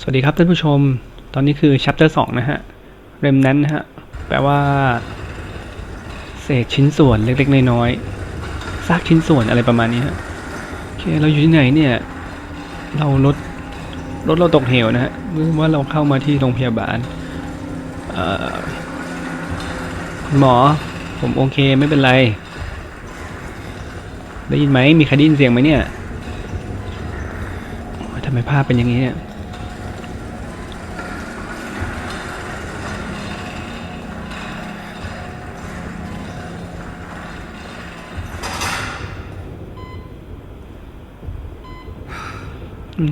สวัสดีครับท่านผู้ชม ตอนนี้คือ chapter 2 นะฮะ เรมนั้นนะฮะ แปลว่า เศษชิ้นส่วนเล็กๆ น้อยๆ ซากชิ้นส่วนอะไรประมาณนี้ฮะ โอเค เราอยู่ที่ไหนเนี่ย เรารถ รถเราตกเหวนะฮะหรือว่าเราเข้ามาที่โรงพยาบาลคุณหมอ ผมโอเคไม่เป็นไร ได้ยินไหม มีใครได้ยินเสียงไหมเนี่ยทำไมภาพเป็นอย่างนี้เนี่ย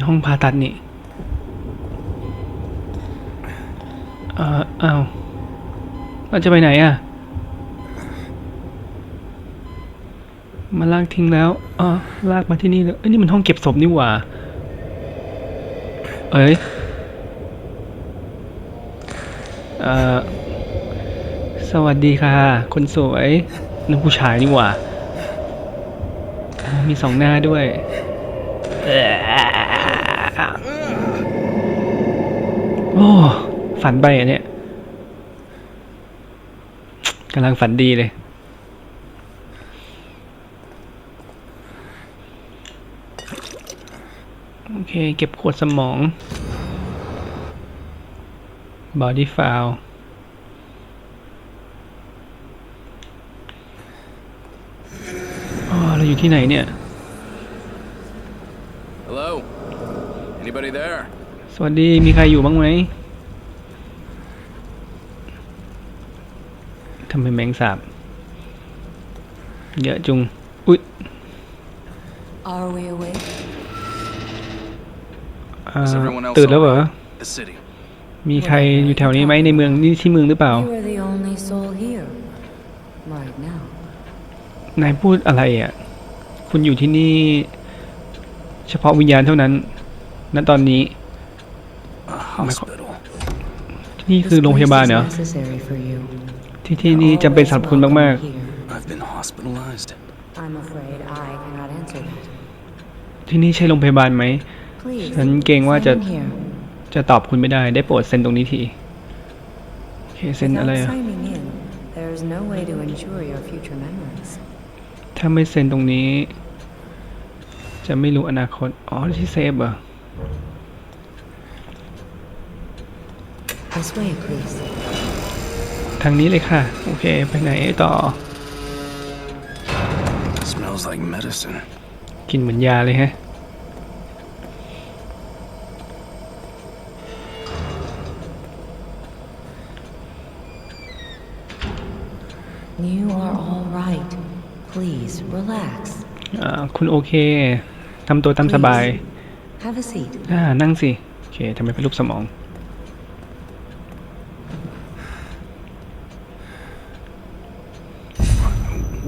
ห้องผ่าตัดนี่เอ่ออ้าวเราจะไปไหนอะมาลากทิ้งแล้วอ๋อลากมาที่นี่เลยเอ้ยนี่มันห้องเก็บศพนี่หว่า เอ้ยเอ่อสวัสดีค่ะ คนสวยนั่นผู้ชายนี่หว่าอ่า มีสองหน้าด้วย โอ้ฝันไปอะเนี่ยกำลังฝันดีเลย โอเค เก็บขวดสมอง body file อ๋อเราอยู่ที่ไหนเนี่ย Hello? Anybody there? สวัสดี มีใครอยู่บ้างไหมทำไมแมงสาบ เยอะจุง อุ๊ย Are we awake? อ่า Is everyone else ตื่นแล้วเหรอ alright? The city. มีใครอยู่แถวนี้ไหมในเมืองนี่ที่เมืองหรือเปล่า You are the only soul here. Right now. นายพูดอะไรอะ คุณอยู่ที่นี่ เฉพาะวิญญาณเท่านั้น ณ ตอนนี้ A hospital. ที่นี่ This คือโรงพยาบาล place เหรอ is necessary for you. ที่ที่นี่จำเป็นสำหรับคุณมาก Welcome here. I've been hospitalized. I'm afraid I cannot answer that. ๆที่นี่ใช่โรงพยาบาลไหม Please. ฉันเกรงว่าจะ sign here. จะตอบคุณไม่ได้ ได้โปรดเซ็นตรงนี้ทีโอเคเซ็นอะไร Without อะ signing in, there is no way to ensure your future memories. ถ้าไม่เซ็นตรงนี้ จะไม่รู้อนาคต อ๋อที่เซฟเหรอ This way, please. ทางนี้เลยค่ะ โอเค ไปไหนต่อ Smells like medicine. กินเหมือนยาเลยฮะ You are all right. Please relax. อ่าคุณโอเคทำตัวตามสบาย Have a seat. อ่านั่งสิ โอเคทำไมเป็นรูปสมอง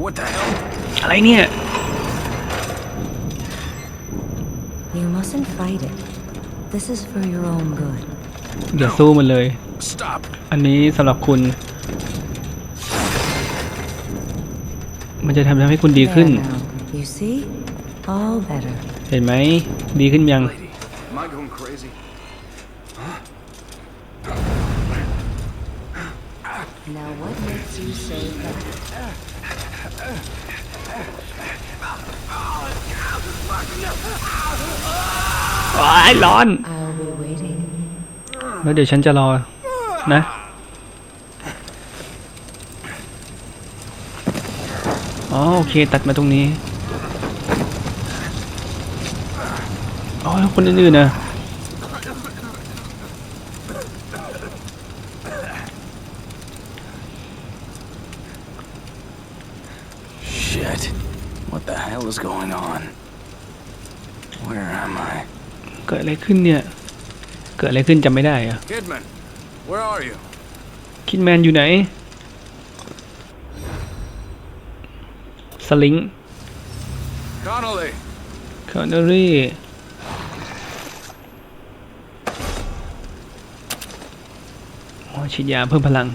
What the hell? อะไรเนี่ย You mustn't fight it. This is for your own good. อย่าสู้มันเลย Stop. อันนี้สำหรับคุณ มันจะทำให้คุณดีขึ้น There now. You see? All better. เห็นไหม ดีขึ้นยัง Lady, am I going crazy? ร้อน I'll be waiting. แล้วเดี๋ยวฉันจะรอนะ อ๋อโอเคตัดมาตรงนี้ อ๋อแล้วคนอื่นๆนะ Shit. What the hell is going on? Where am I? เกิดอะไรขึ้นเนี่ย เกิดอะไรขึ้นจำไม่ได้เหรอะ Kidman, where are you? คิดแมนอยู่ไหน สลิง Connolly. คอนเนอรี่อ๋อฉีดยาเพิ่มพลัง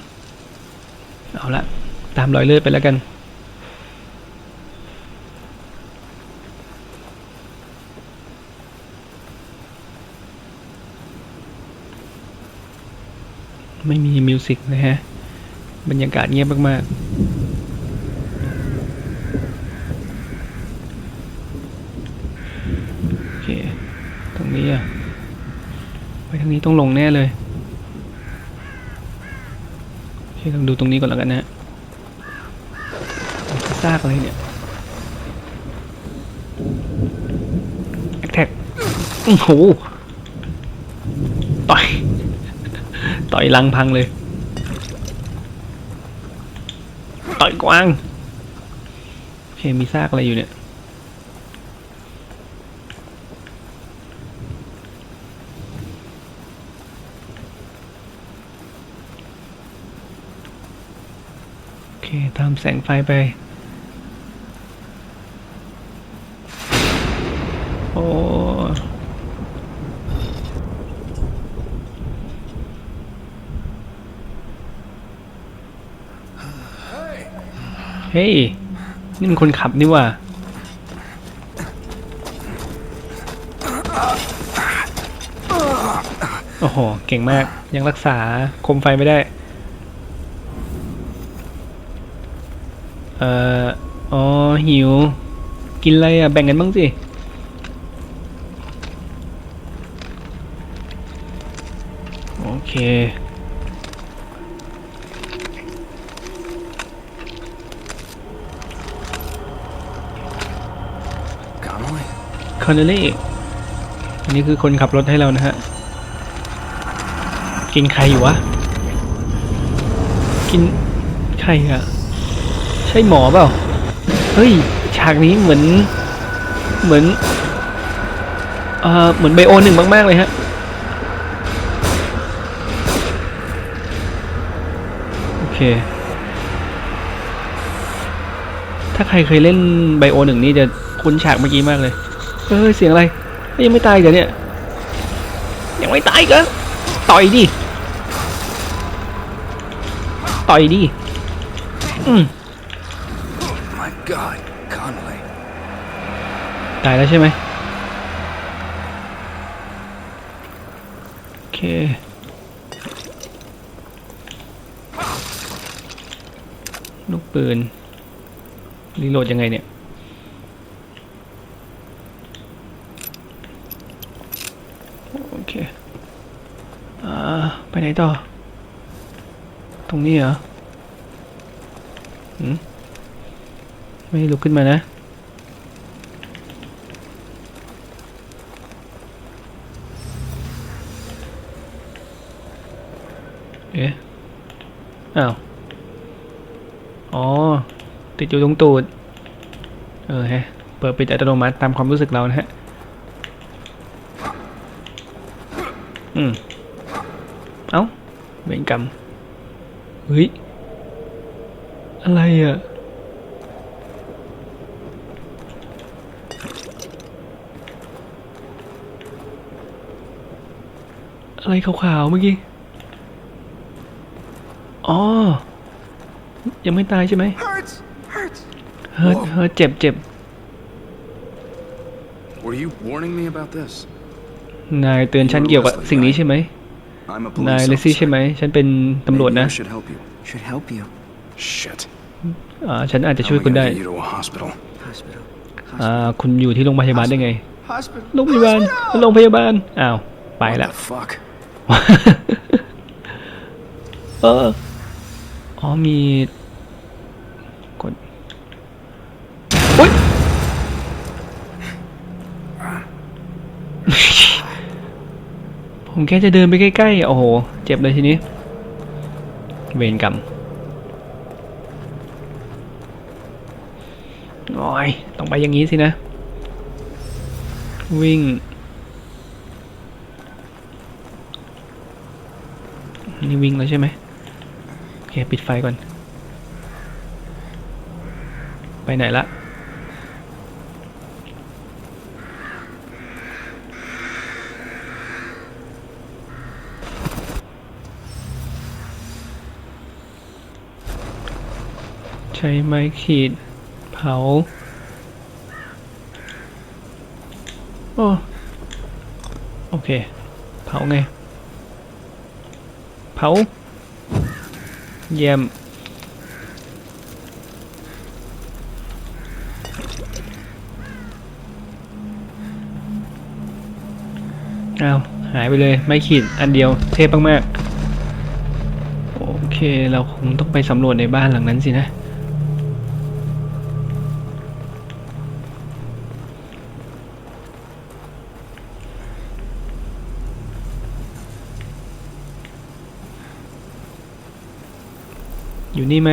เอาละ ตามรอยเลือดไปแล้วกัน ไม่มีมิวสิกเลยฮะ บรรยากาศเงียบมากๆ โอเค ตรงนี้อะไปทางนี้ต้องลงแน่เลย โอเคลองดูตรงนี้ก่อนแล้วกันนะฮะซากอะไรเนี่ยแอคแท็กโอ้โห ต่อย ต่อยลังพังเลย ต่อยกวาง โอเค มีซากอะไรอยู่เนี่ย โอเคตามแสงไฟไป โอ้ เฮ้ย นี่มันคนขับนี่ว่า โอ้โห เก่งมาก ยังรักษาคมไฟไม่ได้ เอ่อ อ๋อ หิว กินอะไรอะ แบ่งกันบ้างสิโอเค Connolly? คอนเนลลี่อันนี้คือคนขับรถให้เรานะฮะ กินใครอยู่วะ กินใครอะใช่หมอเปล่า เฮ้ย ฉากนี้เหมือน เหมือน เอ่อ เหมือนไบโอหนึ่งมาก ๆ เลยฮะโอเคถ้าใครเคยเล่นไบโอหนึ่งนี่จะคุ้นฉากเมื่อกี้มากเลย เฮ้ยเสียงอะไรเฮ้ยยังไม่ตายอีกันเนี่ยยังไม่ตายอีกันต่อยดิต่อยดิอืม My God, Connolly. ตายแล้วใช่ไหมโอเคลูกปืนรีโหลดยังไงเนี่ย โอเค อ่า ไปไหน ต่อ ตรงนี้เหรอหืมไม่ลุกขึ้นมานะ เอ๊ะ อ้าว อ๋อ ติดอยู่ตรงตูด เออฮะ เปิดปิดอัตโนมัติตามความรู้สึกเรานะฮะ อืม เวรกรรมเฮ้ย อะไรอะ อะไรขาวๆเมื่อกี้ อ๋อ ยังไม่ตายใช่ไหม Hurts! Hurts! เฮิร์ตเฮิร์ตเจ็บเจ็บ Were you warning me about this? นายเตือนฉันเกี่ยวกับสิ่งนี้ใช่ไหม I'm a นาย police เลซี่ใช่ officer. ไหม ฉันเป็นตำรวจ Maybe นะ I should help you. Should help you. Shit. อ่าฉันอาจจะ How ช่วย am I คุณ gonna ได้ get you to a hospital? Hospital. อ่าคุณอยู่ที่โรงพยาบาลได้ไง Hospital. โรงพยาบาล โรงพยาบาล อ้าว ไป What ละ the fuck? เออ อ๋อมีกดอุ๊ย ผมแค่จะเดินไปใกล้ๆ โอ้โห เจ็บเลยทีนี้ เวรกรรมโอ้ยต้องไปอย่างนี้สินะ วิ่ง นี่วิ่งแล้วใช่ไหมโอเค ปิดไฟก่อน ไปไหนละ ใช้ไม้ขีด เผา โอ้ โอเค เผาไง เผา เยี่ยมอ้าวหายไปเลยไม่ขีดอันเดียวเทพมากๆ โอเค เราคงต้องไปสำรวจในบ้านหลังนั้นสินะ อยู่นี่ไหม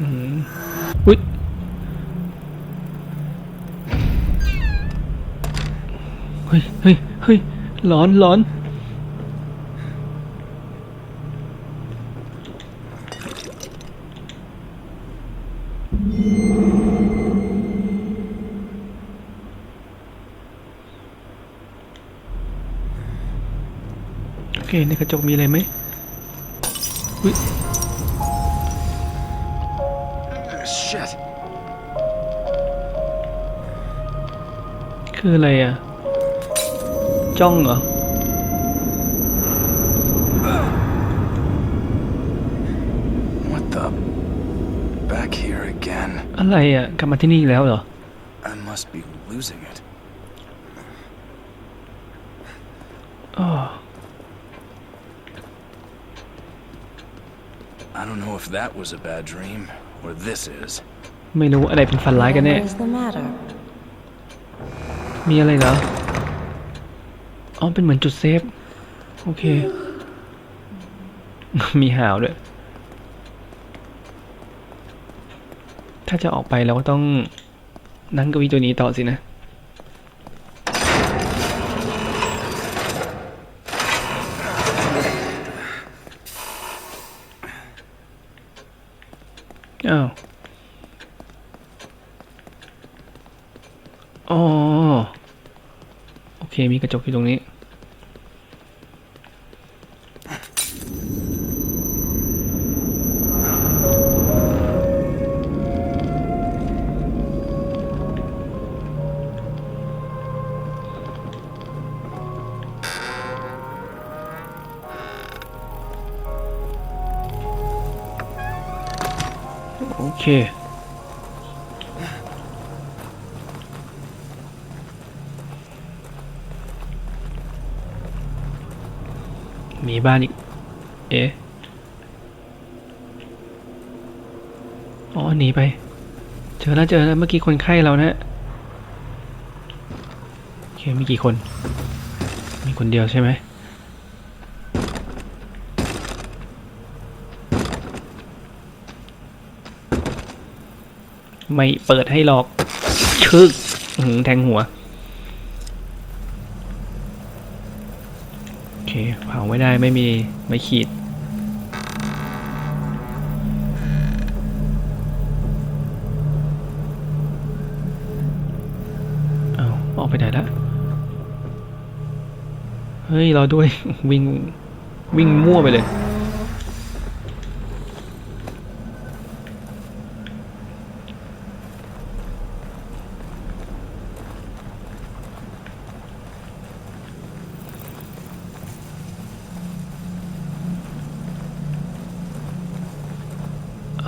อืมอุ๊ยเฮ้ยเฮ้ยเฮ้ยร้อนร้อน เคในกระจกมีอะไรไหมอุ๊ย Shit. คืออะไรอะ จ้องเหรอ What the? Back here again. อะไรอะ กลับมาที่นี่อีกแล้วเหรอ I must be losing it. อ๋อ I don't know if that was a bad dream or this is. ไม่รู้อะไรเป็นฝันร้ายกันแน่ What is the matter? มีอะไรเหรอ อ๋อ เป็นเหมือนจุดเซฟ โอเค มีหาวด้วย ถ้าจะออกไปเราก็ต้องนั่งเก้าอี้ตัวนี้ต่อสินะ อ้าว อ๋อ โอเค มีกระจกอยู่ตรงนี้ โอเค มีบ้านอีก เอ๊ะอ๋อหนีไป เจอแล้วเจอแล้วเมื่อกี้คนไข้เรานะโอเคมีกี่คน มีคนเดียวใช่ไหมไม่เปิดให้หรอกชึกอื้อหือแทงหัว โอเคเผา ได้ไม่มีไม่ขีด เอาออกไปไหนละเฮ้ยเราด้วย วิ่ง วิ่งมั่วไปเลย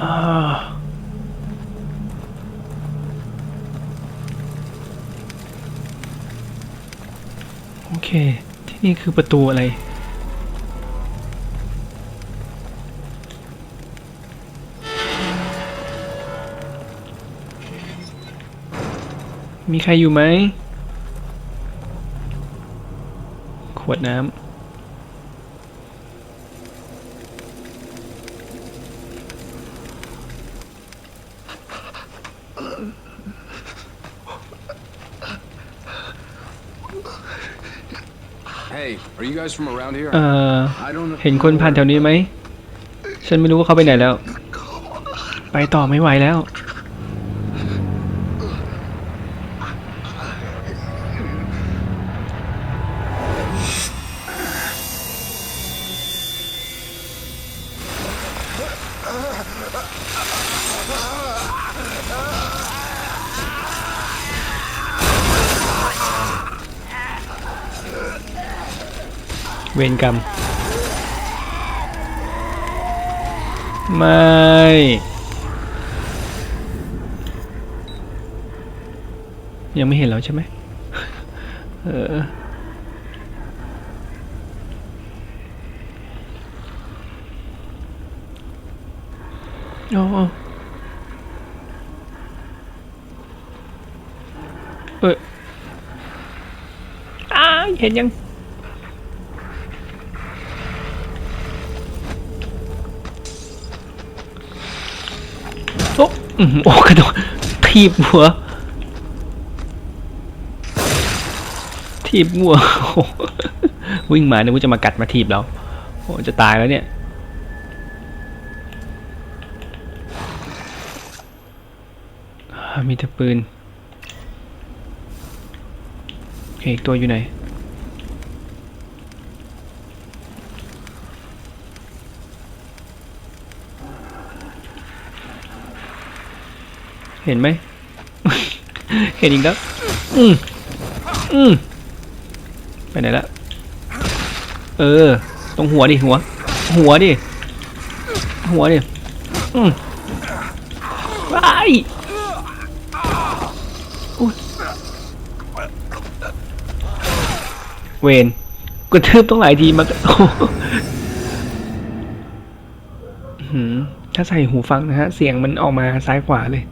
อ่าโอเค ที่นี่ คือประตูอะไร มีใครอยู่ไหม ขวดน้ำ Hey, are you guys from around here? เอ่อ I don't know. เห็นคนผ่านแถวนี้ไหม ฉันไม่รู้ว่าเขาไปไหนแล้ว ไปต่อไม่ไหวแล้ว เวรกรรม ไม่ ยังไม่เห็นแล้วใช่ไหมเออโอ้โอ้เอออ้าเห็นยัง อ้อื้อหือโอ้กระโดดทีบหัว ทีบหัววิ่งมาเนึกว่าจะมากัดมาทีบเราโอ้จะตายแล้วเนี่ยมีแต่ปืนโอเคอีกตัวอยู่ไหน เห็นไหม เห็นอีกแล้ว อืมอืมไปไหนละเออ ตรงหัวดิหัว หัวดิ หัวดิ อืมไปอุ๊ยเวนกระทืบต้องหลายทีมาโอ้โหอื้อหือถ้าใส่หูฟังนะฮะ เสียงมันออกมาซ้ายขวาเลย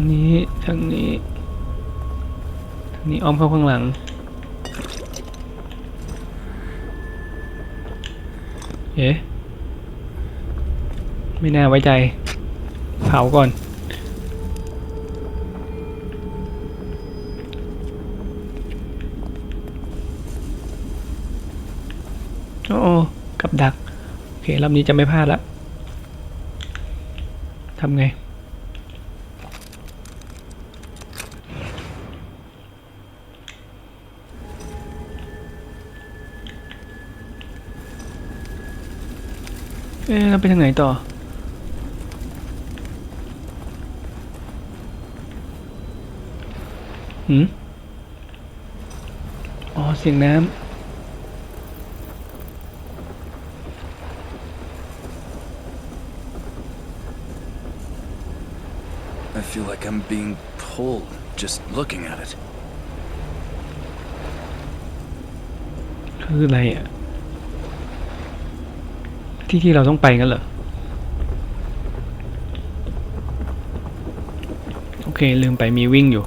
างนี้ทางนี้ทางนี้อ้อมเข้าข้างหลังเอ๊ะไม่น่าไว้ใจเผาก่อนโอ้กับดัก โอเครอบนี้จะไม่พลาดละทำไง เอ๊ะเราไปทางไหนต่อ หืม อ๋อ เสียงน้ I feel like I'm being pulled just looking at it. ำคืออะไรอะ ที่ที่เราต้องไปกันเหรอ โอเค ลืมไปมีวิ่งอยู่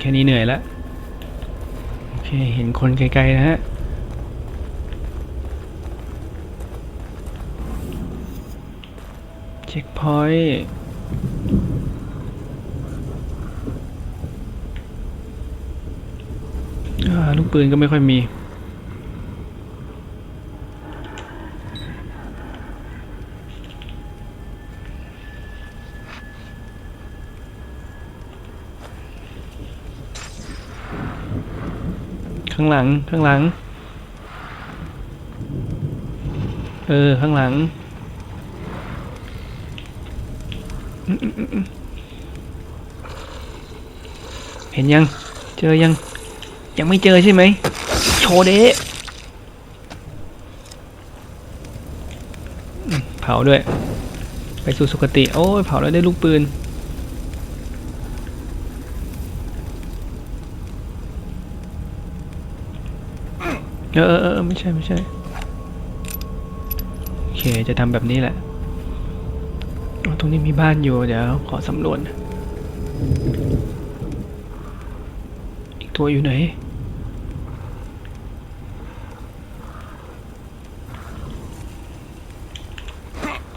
แค่นี้เหนื่อยแล้ว โอเค เห็นคนไกลๆนะฮะ เช็คพอยต์ลูกปืนก็ไม่ค่อยมีางหลัง ข้างหลัง เออ ข้างหลัง เห็นยัง เจอยัง ยังไม่เจอใช่ไหม โชเดะเผาด้วย ไปสู่สุคติ โอ้ย เผาแล้วได้ลูกปืน ออเออเออไม่ใช่ไม่ใช่โอเคจะทำแบบนี้แหละตรงนี้มีบ้านอยู่เดี๋ยวขอสำรวจอีกตัวอยู่ไหน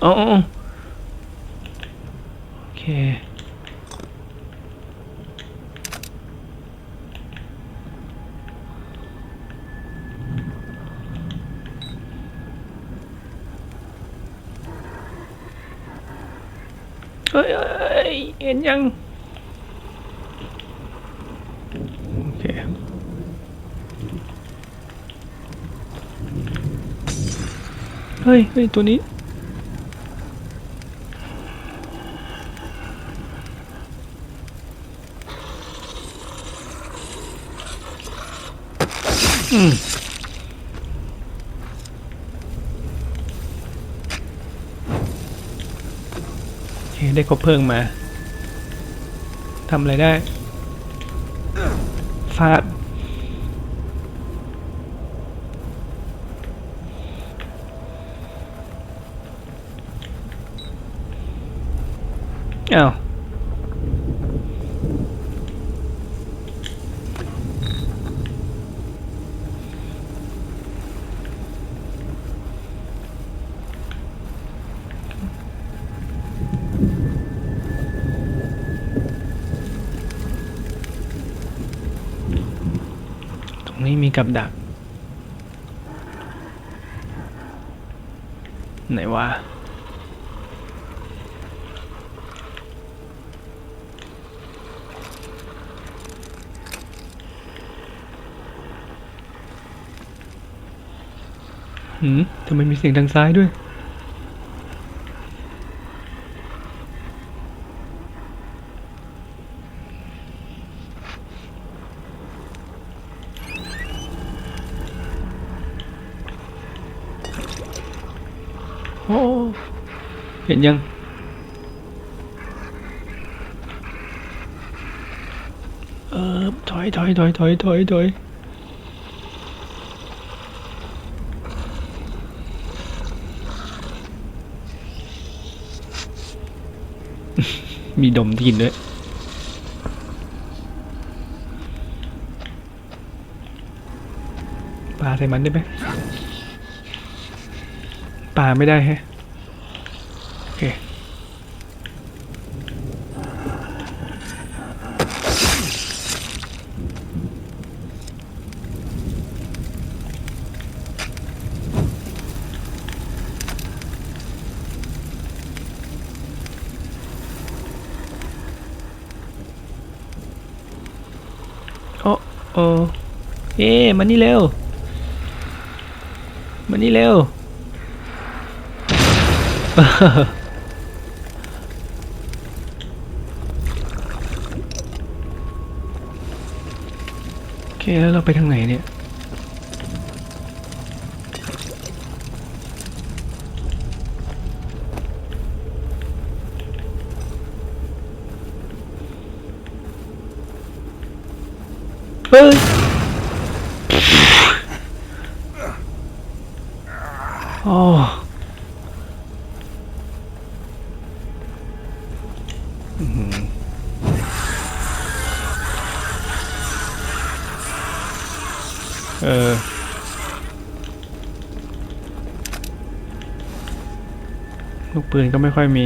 อ๋อเค อ เฮ้ยเอ้ยเห็นยัง โอเค เฮ้ยเฮ้ยตัวนี้ อืมได้ครบเพลิงมาทำอะไรได้ฟาด อ้าวตรงนี้มีกับดัก ไหนวะ หืมทำไมมีเสียงทางซ้ายด้วย โอ้ เห็นยังเออถอยถอยถอยถอยถอยถอย มีดมกินด้วยปลาใส่มันได้ไหมปลาไม่ได้แฮะ โอเค โอ้โอ้เอ๊ะ มานี่เร็ว มานี่เร็ว โอเคแล้วเราไปทางไหนเนี่ย เฮ้ย โอ้อื้อหือเออ ลูกปืนก็ไม่ค่อยมี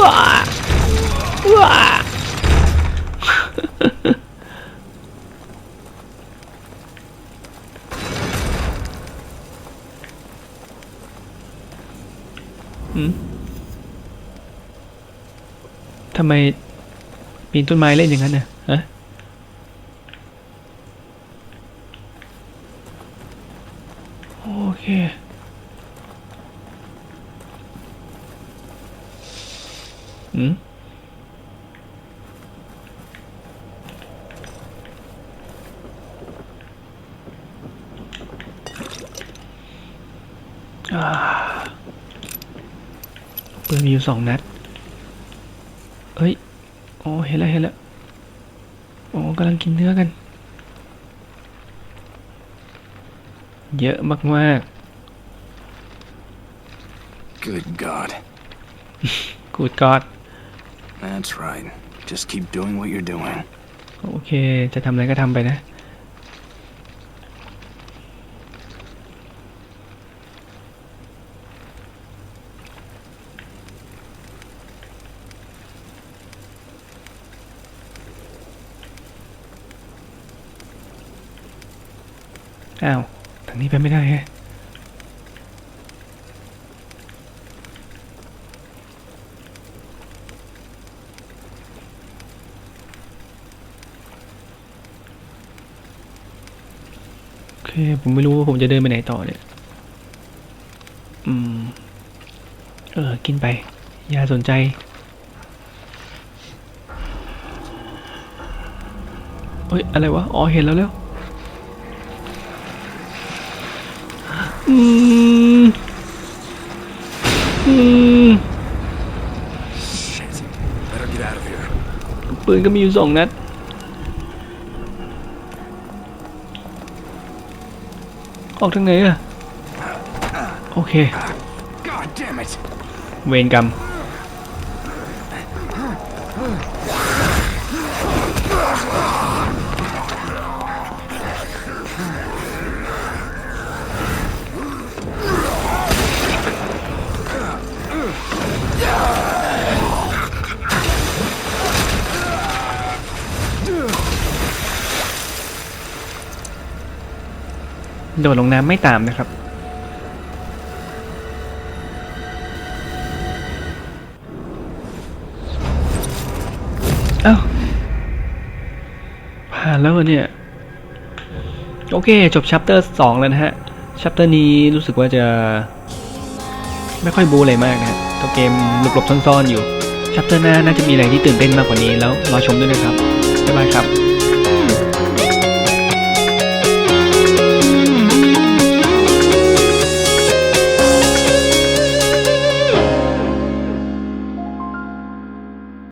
ว้าว้าทำไมปีนต้นไม้เล่นอย่างนั้นน่ะฮะ โอเค อืมอ่าปืนมีอยู่ สองนัดเฮ้ย โอ้เห็นแล้วเห็นแล้ว โอ้กำลังกินเนื้อกัน เยอะมาก Good God. ๆกูดกอด That's right. Just keep doing what you're doing. โอเค จะทำอะไรก็ทำไปนะ อ้าวทางนี้ไปไม่ได้แฮะโอเค ผมไม่รู้ว่าผมจะเดินไปไหนต่อเนี่ย อืม เออ กินไป อย่าสนใจเฮ้ย อะไรวะ อ๋อ เห็นแล้วแล้ว อืมอืมปืนก็มีอยู่สองนัดออกทางไหนอะโอเค เวรกรรม โดดลงน้ำไม่ตามนะครับ เอ้า ผ่านแล้วเหรอเนี่ย โอเค จบชัปเตอร์สองแล้วนะฮะ ชัปเตอร์นี้รู้สึกว่าจะ ไม่ค่อยบูอะไรมากนะฮะตัวเกมหลบๆซ่อนๆอยู่ ชัปเตอร์หน้าน่าจะมีอะไรที่ตื่นเต้นมากกว่านี้แล้วรอชมด้วยนะครับ บ๊ายบายครับ